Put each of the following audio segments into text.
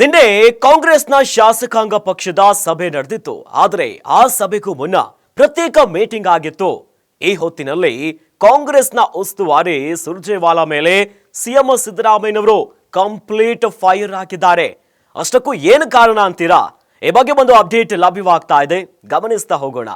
ನಿನ್ನೆ ಕಾಂಗ್ರೆಸ್ನ ಶಾಸಕಾಂಗ ಪಕ್ಷದ ಸಭೆ ನಡೆದಿತ್ತು. ಆದರೆ ಆ ಸಭೆಗೂ ಮುನ್ನ ಪ್ರತ್ಯೇಕ ಮೀಟಿಂಗ್ ಆಗಿತ್ತು. ಈ ಹೊತ್ತಿನಲ್ಲಿ ಕಾಂಗ್ರೆಸ್ನ ಉಸ್ತುವಾರಿ ಸುರ್ಜೇವಾಲಾ ಮೇಲೆ ಸಿಎಂ ಸಿದ್ದರಾಮಯ್ಯನವರು ಕಂಪ್ಲೀಟ್ ಫೈರ್ ಹಾಕಿದ್ದಾರೆ. ಅಷ್ಟಕ್ಕೂ ಏನು ಕಾರಣ ಅಂತೀರಾ? ಈ ಬಗ್ಗೆ ಒಂದು ಅಪ್ಡೇಟ್ ಲಭ್ಯವಾಗ್ತಾ ಇದೆ. ಗಮನಿಸ್ತಾ ಹೋಗೋಣ.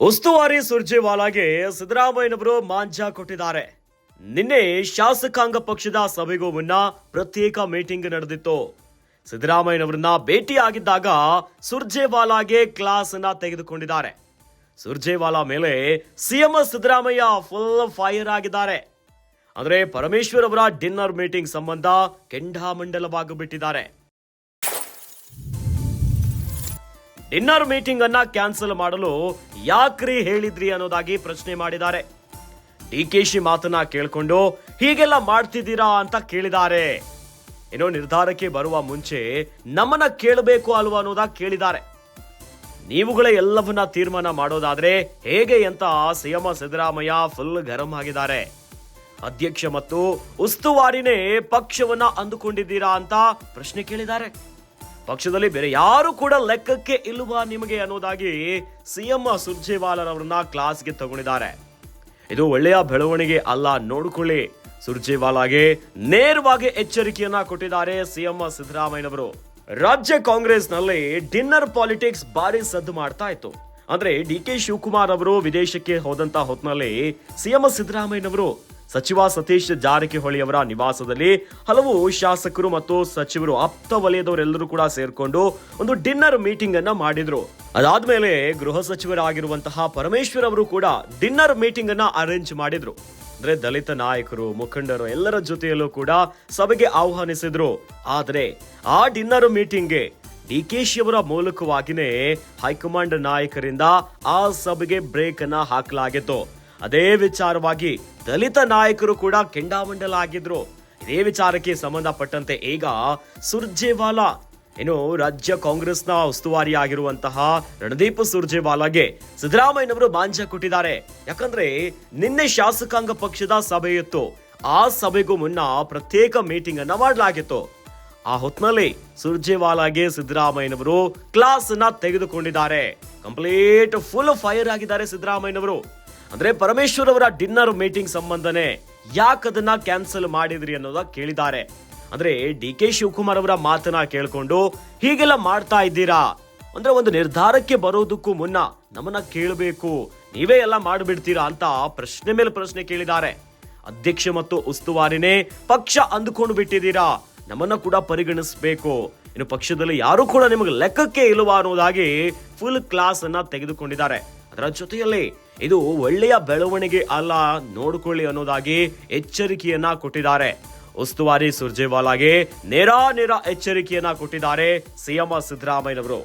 ಉಸ್ತುವಾರಿ ಸುರ್ಜೇವಾಲಾಗೆ ಸಿದ್ದರಾಮಯ್ಯನವರು ಮಾಂಜ ಕೊಟ್ಟಿದ್ದಾರೆ. ನಿನ್ನೆ ಶಾಸಕಾಂಗ ಪಕ್ಷದ ಸಭೆಗೂ ಮುನ್ನ ಪ್ರತ್ಯೇಕ ಮೀಟಿಂಗ್ ನಡೆದಿತ್ತು. ಸಿದ್ದರಾಮಯ್ಯನವರನ್ನ ಭೇಟಿಯಾಗಿದ್ದಾಗ ಸುರ್ಜೇವಾಲಾಗೆ ಕ್ಲಾಸ್ ಅನ್ನ ತೆಗೆದುಕೊಂಡಿದ್ದಾರೆ. ಸುರ್ಜೇವಾಲಾ ಮೇಲೆ ಸಿಎಂ ಸಿದ್ದರಾಮಯ್ಯ ಫುಲ್ ಫೈರ್ ಆಗಿದ್ದಾರೆ. ಅಂದ್ರೆ ಪರಮೇಶ್ವರ್ ಅವರ ಡಿನ್ನರ್ ಮೀಟಿಂಗ್ ಸಂಬಂಧ ಕೆಂಡಾಮಂಡಲವಾಗಿಬಿಟ್ಟಿದ್ದಾರೆ. ಡಿನ್ನರ್ ಮೀಟಿಂಗ್ ಅನ್ನ ಕ್ಯಾನ್ಸಲ್ ಮಾಡಲು ಯಾಕ್ರಿ ಹೇಳಿದ್ರಿ ಅನ್ನೋದಾಗಿ ಪ್ರಶ್ನೆ ಮಾಡಿದ್ದಾರೆ. ಡಿ ಕೆ ಶಿ ಮಾತನ್ನ ಕೇಳ್ಕೊಂಡು ಹೀಗೆಲ್ಲ ಮಾಡ್ತಿದ್ದೀರಾ ಅಂತ ಕೇಳಿದ್ದಾರೆ. ಏನೋ ನಿರ್ಧಾರಕ್ಕೆ ಬರುವ ಮುಂಚೆ ನಮ್ಮನ್ನ ಕೇಳಬೇಕು ಅಲ್ವಾ ಅನ್ನೋದಾಗಿ ಕೇಳಿದ್ದಾರೆ. ನೀವುಗಳೇ ಎಲ್ಲವನ್ನ ತೀರ್ಮಾನ ಮಾಡೋದಾದ್ರೆ ಹೇಗೆ ಅಂತ ಸಿಎಂ ಸಿದ್ದರಾಮಯ್ಯ ಫುಲ್ ಗರಂ ಆಗಿದ್ದಾರೆ. ಅಧ್ಯಕ್ಷ ಮತ್ತು ಉಸ್ತುವಾರಿನೇ ಪಕ್ಷವನ್ನ ಅಂದುಕೊಂಡಿದ್ದೀರಾ ಅಂತ ಪ್ರಶ್ನೆ ಕೇಳಿದ್ದಾರೆ. ಪಕ್ಷದಲ್ಲಿ ಬೇರೆ ಯಾರು ಕೂಡ ಲೆಕ್ಕಕ್ಕೆ ಇಲ್ಲವಾ ನಿಮಗೆ ಅನ್ನೋದಾಗಿ ಸಿಎಂ ಸುರ್ಜೇವಾಲಾರವರನ್ನ ಕ್ಲಾಸ್ಗೆ ತಗೊಂಡಿದ್ದಾರೆ. ಇದು ಒಳ್ಳೆಯ ಬೆಳವಣಿಗೆ ಅಲ್ಲ, ನೋಡಿಕೊಳ್ಳಿ. ಸುರ್ಜೇವಾಲಾಗೆ ನೇರವಾಗಿ ಎಚ್ಚರಿಕೆಯನ್ನ ಕೊಟ್ಟಿದ್ದಾರೆ ಸಿಎಂ ಸಿದ್ದರಾಮಯ್ಯನವರು. ರಾಜ್ಯ ಕಾಂಗ್ರೆಸ್ನಲ್ಲಿ ಡಿನ್ನರ್ ಪಾಲಿಟಿಕ್ಸ್ ಭಾರಿ ಸದ್ದು ಮಾಡ್ತಾ ಇತ್ತು. ಅಂದ್ರೆ ಡಿ ಕೆ ಶಿವಕುಮಾರ್ ಅವರು ವಿದೇಶಕ್ಕೆ ಹೋದಂತ ಹೊತ್ನಲ್ಲಿ ಸಿಎಂ ಸಿದ್ದರಾಮಯ್ಯನವರು ಸಚಿವ ಸತೀಶ್ ಜಾರಕಿಹೊಳಿ ಅವರ ನಿವಾಸದಲ್ಲಿ ಹಲವು ಶಾಸಕರು ಮತ್ತು ಸಚಿವರು ಆಪ್ತ ವಲಯದವರೆಲ್ಲರೂ ಕೂಡ ಸೇರ್ಕೊಂಡು ಒಂದು ಡಿನ್ನರ್ ಮೀಟಿಂಗ್ ಅನ್ನ ಮಾಡಿದ್ರು. ಅದಾದ್ಮೇಲೆ ಗೃಹ ಸಚಿವರಾಗಿರುವಂತಹ ಪರಮೇಶ್ವರ್ ಅವರು ಕೂಡ ಡಿನ್ನರ್ ಮೀಟಿಂಗ್ ಅನ್ನ ಅರೇಂಜ್ ಮಾಡಿದ್ರು. ಅಂದ್ರೆ ದಲಿತ ನಾಯಕರು, ಮುಖಂಡರು ಎಲ್ಲರ ಜೊತೆಯಲ್ಲೂ ಕೂಡ ಸಭೆಗೆ ಆಹ್ವಾನಿಸಿದ್ರು. ಆದರೆ ಆ ಡಿನ್ನರ್ ಮೀಟಿಂಗ್ಗೆ ಶಿ ಅವರ ಮೂಲಕವಾಗಿನೇ ಹೈಕಮಾಂಡ್ ನಾಯಕರಿಂದ ಆ ಸಭೆಗೆ ಬ್ರೇಕ್ ಅನ್ನ ಹಾಕಲಾಗಿತ್ತು. ಅದೇ ವಿಚಾರವಾಗಿ ದಲಿತ ನಾಯಕರು ಕೂಡ ಕೆಂಡಾಮಂಡಲ ಆಗಿದ್ರು ಇದೇ ವಿಚಾರಕ್ಕೆ ಸಂಬಂಧಪಟ್ಟಂತೆ ಈಗ ಸುರ್ಜೇವಾಲಾ, ಏನು ರಾಜ್ಯ ಕಾಂಗ್ರೆಸ್ನ ಉಸ್ತುವಾರಿ ಆಗಿರುವಂತಹ ರಣದೀಪ್ ಸುರ್ಜೇವಾಲಾಗೆ ಸಿದ್ದರಾಮಯ್ಯನವರು ಮಾಂಜ ಕೊಟ್ಟಿದ್ದಾರೆ. ಯಾಕಂದ್ರೆ ನಿನ್ನೆ ಶಾಸಕಾಂಗ ಪಕ್ಷದ ಸಭೆ ಇತ್ತು. ಆ ಸಭೆಗೂ ಮುನ್ನ ಪ್ರತ್ಯೇಕ ಮೀಟಿಂಗ್ ಅನ್ನ ಮಾಡಲಾಗಿತ್ತು. ಆ ಹೊತ್ನಲ್ಲಿ ಸುರ್ಜೇವಾಲಾಗೆ ಸಿದ್ದರಾಮಯ್ಯನವರು ಕ್ಲಾಸ್ ಅನ್ನ ತೆಗೆದುಕೊಂಡಿದ್ದಾರೆ. ಕಂಪ್ಲೀಟ್ ಫುಲ್ ಫೈರ್ ಆಗಿದ್ದಾರೆ ಸಿದ್ದರಾಮಯ್ಯನವರು. ಅಂದ್ರೆ ಪರಮೇಶ್ವರ್ ಅವರ ಡಿನ್ನರ್ ಮೀಟಿಂಗ್ ಸಂಬಂಧನೇ ಯಾಕದನ್ನ ಕ್ಯಾನ್ಸಲ್ ಮಾಡಿದ್ರಿ ಅನ್ನೋದ ಕೇಳಿದ್ದಾರೆ. ಅಂದ್ರೆ ಡಿ ಕೆ ಶಿವಕುಮಾರ್ ಅವರ ಮಾತನ್ನ ಕೇಳಿಕೊಂಡು ಹೀಗೆಲ್ಲ ಮಾಡ್ತಾ ಇದ್ದೀರಾ? ಅಂದ್ರೆ ಒಂದು ನಿರ್ಧಾರಕ್ಕೆ ಬರೋದಕ್ಕೂ ಮುನ್ನ ನಮ್ಮನ್ನ ಕೇಳಬೇಕು, ನೀವೇ ಎಲ್ಲ ಮಾಡಿಬಿಡ್ತೀರಾ ಅಂತ ಪ್ರಶ್ನೆ ಮೇಲೆ ಪ್ರಶ್ನೆ ಕೇಳಿದ್ದಾರೆ. ಅಧ್ಯಕ್ಷ ಮತ್ತು ಉಸ್ತುವಾರಿನೇ ಪಕ್ಷ ಅಂದುಕೊಂಡು ಬಿಟ್ಟಿದ್ದೀರಾ? ನಮ್ಮನ್ನ ಕೂಡ ಪರಿಗಣಿಸಬೇಕು. ಇನ್ನು ಪಕ್ಷದಲ್ಲಿ ಯಾರು ಕೂಡ ನಿಮಗೆ ಲೆಕ್ಕಕ್ಕೆ ಇಲ್ಲವಾ ಅನ್ನೋದಾಗಿ ಫುಲ್ ಕ್ಲಾಸ್ ಅನ್ನ ತೆಗೆದುಕೊಂಡಿದ್ದಾರೆ. ಅದರ ಜೊತೆಯಲ್ಲಿ ಇದು ಒಳ್ಳೆಯ ಬೆಳವಣಿಗೆ ಅಲ್ಲ ನೋಡಿಕೊಳ್ಳಿ ಅನ್ನೋದಾಗಿ ಎಚ್ಚರಿಕೆಯನ್ನ ಕೊಟ್ಟಿದ್ದಾರೆ. ಉಸ್ತುವಾರಿ ಸುರ್ಜೇವಾಲಾಗೆ ನೇರ ನೇರ ಎಚ್ಚರಿಕೆಯನ್ನ ಕೊಟ್ಟಿದ್ದಾರೆ ಸಿಎಂ ಸಿದ್ದರಾಮಯ್ಯನವರು